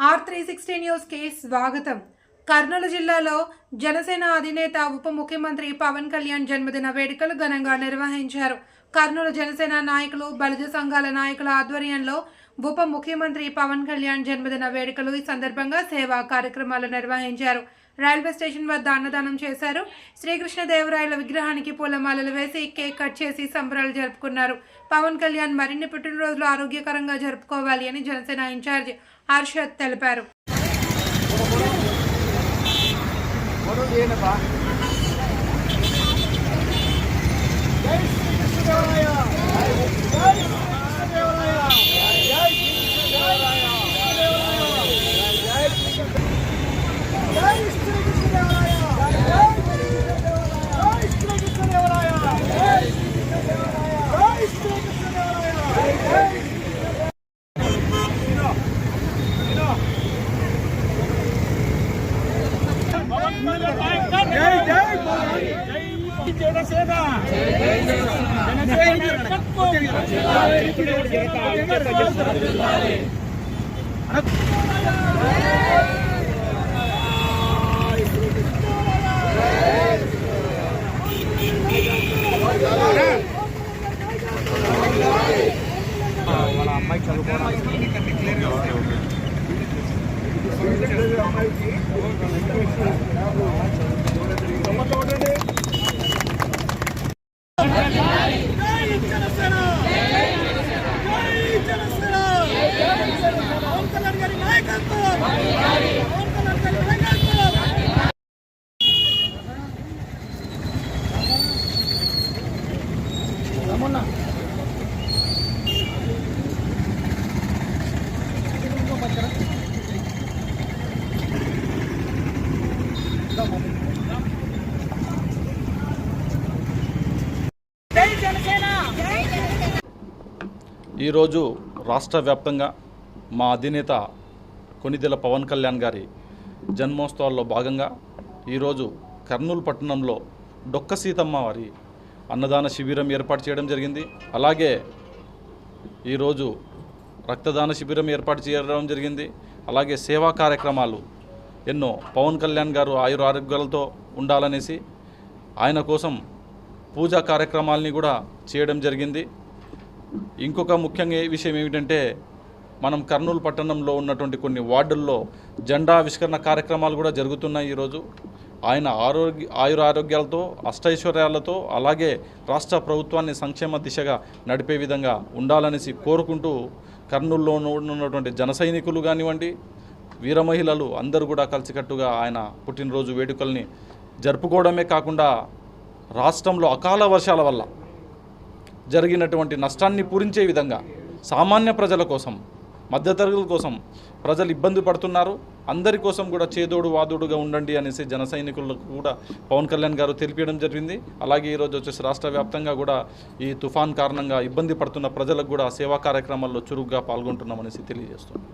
Are three sixty న్యూస్కి స్వాగతం. కర్నూలు జిల్లాలో జనసేన అధినేత ఉప ముఖ్యమంత్రి పవన్ కళ్యాణ్ జన్మదిన వేడుకలు ఘనంగా నిర్వహించారు. కర్నూలు జనసేన నాయకులు బలిజ సంఘాల నాయకుల ఆధ్వర్యంలో ఉప ముఖ్యమంత్రి పవన్ కళ్యాణ్ జన్మదిన వేడుకలు ఈ సందర్భంగా సేవా కార్యక్రమాలు నిర్వహించారు. రైల్వే స్టేషన్ వద్ద అన్నదానం చేశారు. శ్రీకృష్ణదేవరాయల విగ్రహానికి పూలమాలలు వేసి కేక్ కట్ చేసి సంబరాలు జరుపుకున్నారు. పవన్ కళ్యాణ్ మరిన్ని పుట్టినరోజులు ఆరోగ్యకరంగా జరుపుకోవాలి అని జనసేన ఇన్ఛార్జ్ హర్షద్ తెలిపారు. జై జనసేన. వాళ్ళ అమ్మాయి చదువుకోవడానికి అమ్మాయికి ఈరోజు రాష్ట్ర వ్యాప్తంగా మా అధినేత కొనిదెల పవన్ కళ్యాణ్ గారి జన్మోత్సవాల్లో భాగంగా ఈరోజు కర్నూలు పట్టణంలో డొక్క సీతమ్మ వారి అన్నదాన శిబిరం ఏర్పాటు చేయడం జరిగింది. అలాగే ఈరోజు రక్తదాన శిబిరం ఏర్పాటు చేయడం జరిగింది. అలాగే సేవా కార్యక్రమాలు ఎన్నో పవన్ కళ్యాణ్ గారు ఆయుర ఆరోగ్యాలతో ఉండాలనేసి ఆయన కోసం పూజా కార్యక్రమాలని కూడా చేయడం జరిగింది. ఇంకొక ముఖ్యంగా ఏ విషయం ఏమిటంటే మనం కర్నూలు పట్టణంలో ఉన్నటువంటి కొన్ని వార్డుల్లో జెండా ఆవిష్కరణ కార్యక్రమాలు కూడా జరుగుతున్నాయి ఈరోజు. ఆయన ఆరోగ్య ఆయుర ఆరోగ్యాలతో అష్టైశ్వర్యాలతో అలాగే రాష్ట్ర ప్రభుత్వాన్ని సంక్షేమ దిశగా నడిపే విధంగా ఉండాలనేసి కోరుకుంటూ కర్నూలులో ఉన్నటువంటి జన సైనికులు కానివ్వండి వీర మహిళలు అందరూ కూడా కలిసికట్టుగా ఆయన పుట్టినరోజు వేడుకల్ని జరుపుకోవడమే కాకుండా రాష్ట్రంలో అకాల వర్షాల వల్ల జరిగినటువంటి నష్టాన్ని పూరించే విధంగా సామాన్య ప్రజల కోసం మధ్యతరగతుల కోసం ప్రజలు ఇబ్బంది పడుతున్నారు. అందరి కోసం కూడా చేదోడు వాదోడుగా ఉండండి అనేసి జన సైనికులకు కూడా పవన్ కళ్యాణ్ గారు తెలిపించడం జరిగింది. అలాగే ఈరోజు వచ్చేసి రాష్ట్ర వ్యాప్తంగా కూడా ఈ తుఫాన్ కారణంగా ఇబ్బంది పడుతున్న ప్రజలకు కూడా సేవా కార్యక్రమాల్లో చురుగ్గా పాల్గొంటున్నామనేసి తెలియజేస్తున్నాం.